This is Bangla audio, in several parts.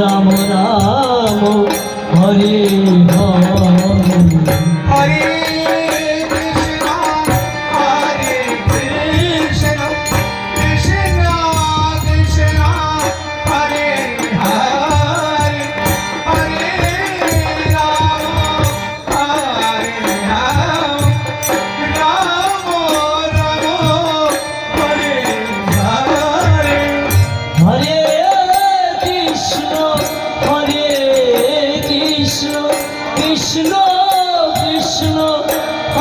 রাম রাম হরে হরে। হরে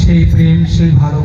সেই প্রেম সেই ভালোবাসা